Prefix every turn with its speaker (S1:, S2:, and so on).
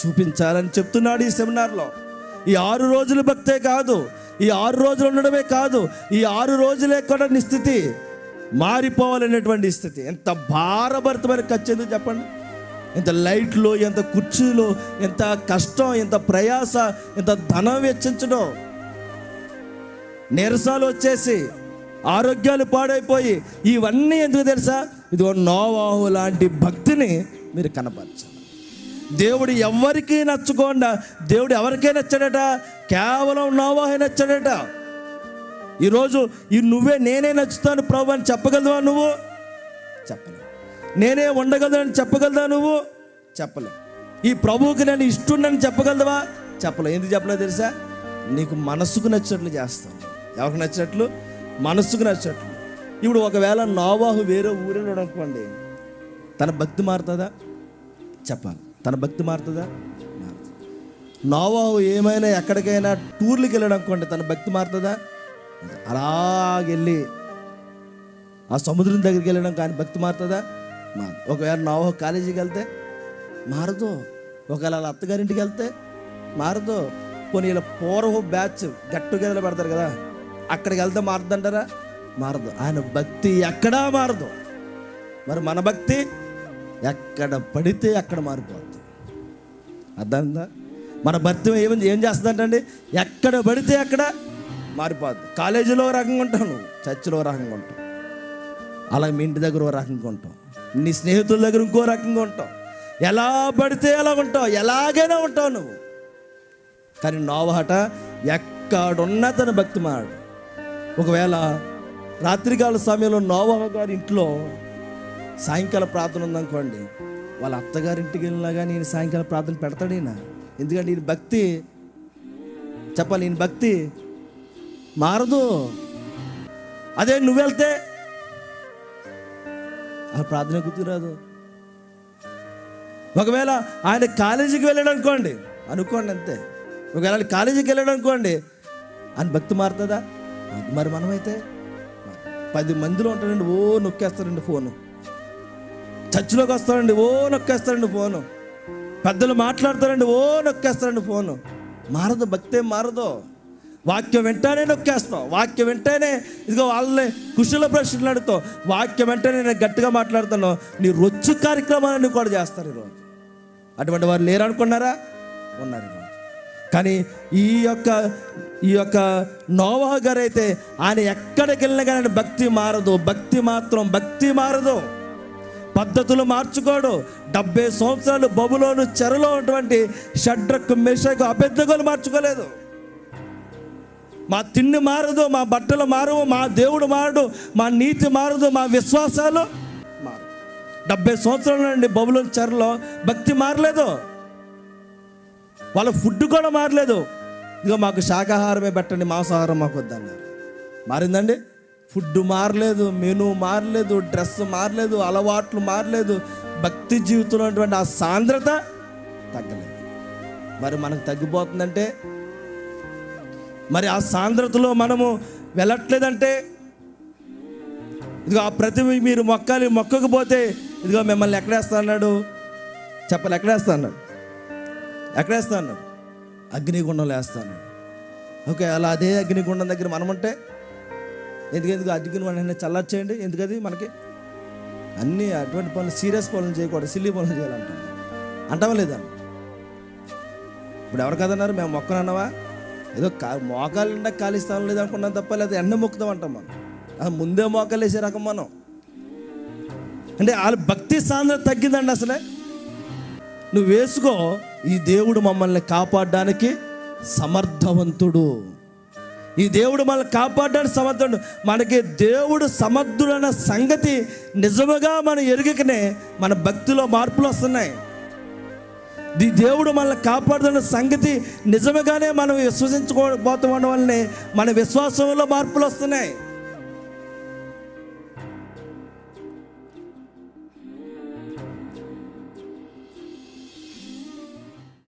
S1: చూపించాలని చెప్తున్నాడు ఈ సెమినార్లో. ఈ ఆరు రోజులు భక్తే కాదు ఈ ఆరు రోజులు ఉండడమే కాదు ఈ ఆరు రోజులే కూడా నీ స్థితి మారిపోవాలనేటువంటి స్థితి. ఎంత భారభరితమైన ఖర్చు చెప్పండి? ఎంత లైట్లు ఎంత కుర్చీలు ఎంత కష్టం ఎంత ప్రయాస ఎంత ధనం వెచ్చించడం. నీరసాలు వచ్చేసి ఆరోగ్యాలు పాడైపోయి ఇవన్నీ ఎందుకు తెలుసా? ఇదిగో నోవాహు లాంటి భక్తిని మీరు కనపరచాలి దేవుడు ఎవరికీ నచ్చకుండా దేవుడు ఎవరికీ నచ్చాడట? కేవలం నోవాహే నచ్చాడట. ఈరోజు ఈ నువ్వే నేనే నచ్చుతాను ప్రభు అని చెప్పగలవా నువ్వు? చెప్పలే. నేనే ఉండగలను చెప్పగలదా నువ్వు? చెప్పలే. ఈ ప్రభువుకి నేను ఇష్టం చెప్పగలవా చెప్పలే. ఎందుకు చెప్పలేదు తెలుసా? నీకు మనసుకు నచ్చినట్లు చేస్తాను. ఎవరికి నచ్చినట్లు? మనసుకు నచ్చినట్లు. ఇప్పుడు ఒకవేళ నోవాహు వేరే ఊరిలో అనుకోండి తన భక్తి మారుతుందా? చెప్పాలి. తన భక్తి మారుతుందా? మారుతుంది. నోవాహు ఏమైనా ఎక్కడికైనా టూర్లకు వెళ్ళడం అనుకోండి తన భక్తి మారుతుందా? అలాగెళ్ళి ఆ సముద్రం దగ్గరికి వెళ్ళడం కానీ భక్తి మారుతుందా? ఒకవేళ నోవాహు కాలేజీకి వెళ్తే మారదు. ఒకవేళ వాళ్ళ అత్తగారింటికి వెళ్తే మారదు. కొన్ని ఇలా పూర్వ బ్యాచ్ గట్టు టుగెదర్ పెడతారు కదా అక్కడికి వెళ్తే మారుతుంటారా మారదు. ఆయన భక్తి ఎక్కడా మారదు. మరి మన భక్తి ఎక్కడ పడితే అక్కడ మారిపోద్ది. అర్థమైందా? మన భక్తి ఏం ఏం చేస్తుందంటండి? ఎక్కడ పడితే అక్కడ మారిపోద్ది. కాలేజీలో రకంగా ఉంటావు నువ్వు చర్చిలో రకంగా ఉంటావు అలాగే మీ ఇంటి దగ్గర ఓ రకంగా ఉంటావు నీ స్నేహితుల దగ్గర ఇంకో రకంగా ఉంటావు ఎలా పడితే ఎలా ఉంటావు ఎలాగైనా ఉంటావు నువ్వు. కానీ నోవహట ఎక్కడున్నా తన భక్తి మాడు ఒకవేళ రాత్రికాల సమయంలో నోవహ గారి ఇంట్లో సాయంకాల ప్రార్థన ఉందనుకోండి వాళ్ళ అత్తగారింటికి వెళ్ళినా కానీ నేను సాయంకాల ప్రార్థన పెడతాడేనా ఎందుకంటే ఈయన భక్తి. చెప్పాలి ఈయన భక్తి. మారదు. అదే నువ్వు వెళ్తే. ఆ ప్రార్థన గుర్తురాదు. ఒకవేళ ఆయన కాలేజీకి వెళ్ళాడు అనుకోండి అనుకోండి అంతే. ఒకవేళ కాలేజీకి వెళ్ళాడు అనుకోండి ఆయన భక్తి మారుతుందా? మరి మనమైతే. పది మందిలో ఉంటారండి ఓ నొక్కేస్తారండి ఫోను. చర్చిలోకి వస్తారండి ఓ నొక్కేస్తారండి ఫోను. పెద్దలు మాట్లాడతారండి ఓ నొక్కేస్తారండి ఫోను. మారదు భక్తే మారదు. వాక్యం వెంటనే నొక్కేస్తాం. వాక్యం వెంటనే ఇదిగో వాళ్ళని కుషుల ప్రశ్నలు అడుగుతాం. వాక్యం వెంటనే నేను గట్టిగా మాట్లాడుతాను నీ రొచ్చు కార్యక్రమాలన్నీ కూడా చేస్తారు ఈరోజు. అటువంటి వారు లేరు అనుకున్నారా? ఉన్నారు కానీ ఈ యొక్క ఈ యొక్క నోవా గారు అయితే ఆయన ఎక్కడికి వెళ్ళినా కానీ భక్తి మారదు. భక్తి మాత్రం భక్తి మారదు. పద్ధతులు మార్చుకోడు. డెబ్బై సంవత్సరాలు బబులోను చెరలో ఉన్నటువంటి షడ్రక్ మెషకు అభ్యర్థకులు మార్చుకోలేదు. మా తిండి మారదు మా బట్టలు మారవు మా దేవుడు మారడు మా నీతి మారదు మా విశ్వాసాలు మారు డెబ్బై సంవత్సరాల నుండి బబులోని చెరలో భక్తి మారలేదు. వాళ్ళ ఫుడ్ కూడా మారలేదు. ఇక మాకు శాకాహారమే పెట్టండి మాంసాహారం మాకు వద్దన్నారు. మారిందండి? ఫుడ్ మారలేదు మెను మారలేదు డ్రెస్ మారలేదు అలవాట్లు మారలేదు. భక్తి జీవితంలో ఉన్నటువంటి ఆ సాంద్రత తగ్గలేదు. మరి మనకు తగ్గిపోతుందంటే? మరి ఆ సాంద్రతలో మనము వెళ్ళట్లేదంటే? ఇదిగో ఆ ప్రతిభ మీరు మొక్కాలి మొక్కకపోతే ఇదిగో మిమ్మల్ని ఎక్కడేస్తా అన్నాడు చెప్పాలి ఎక్కడేస్తా అన్నాడు ఎక్కడేస్తా అన్నాడు అగ్నిగుండంలో వేస్తా అన్నాడు ఓకే అలా అదే అగ్నిగుండం దగ్గర మనం ఎందుకెందుకు ఎందుకు ఎందుకు అగ్ని ఎందుకది మనకి? అన్నీ అటువంటి పనులు సీరియస్ పనులు చేయకూడదు సిల్లీ పనులు చేయాలంటాం. అంటావా లేదా? ఇప్పుడు ఎవరు కదన్నారు? మేము మొక్కనన్నావా ఏదో కా మోకాలు నిండా ఖాళీ స్థానం లేదనుకున్నాం తప్ప లేదా ఎండ మొక్కుతాం అంటాం మనం. ముందే మోకాలు వేసే రకం మనం. అంటే వాళ్ళ భక్తి సాంద్రత తగ్గిందండి అసలే. నువ్వు వేసుకో ఈ దేవుడు మమ్మల్ని కాపాడడానికి సమర్థవంతుడు. ఈ దేవుడు మనల్ని కాపాడడానికి సమర్థుడు. మనకి దేవుడు సమర్థుడన్న సంగతి నిజముగా మనం ఎరుగకనే మన భక్తిలో మార్పులు వస్తున్నాయి. ఈ దేవుడు మనల్ని కాపాడుతున్న సంగతి నిజముగానే మనం విశ్వసించుకోకపోవడం వల్లనే మన విశ్వాసంలో మార్పులు వస్తున్నాయి.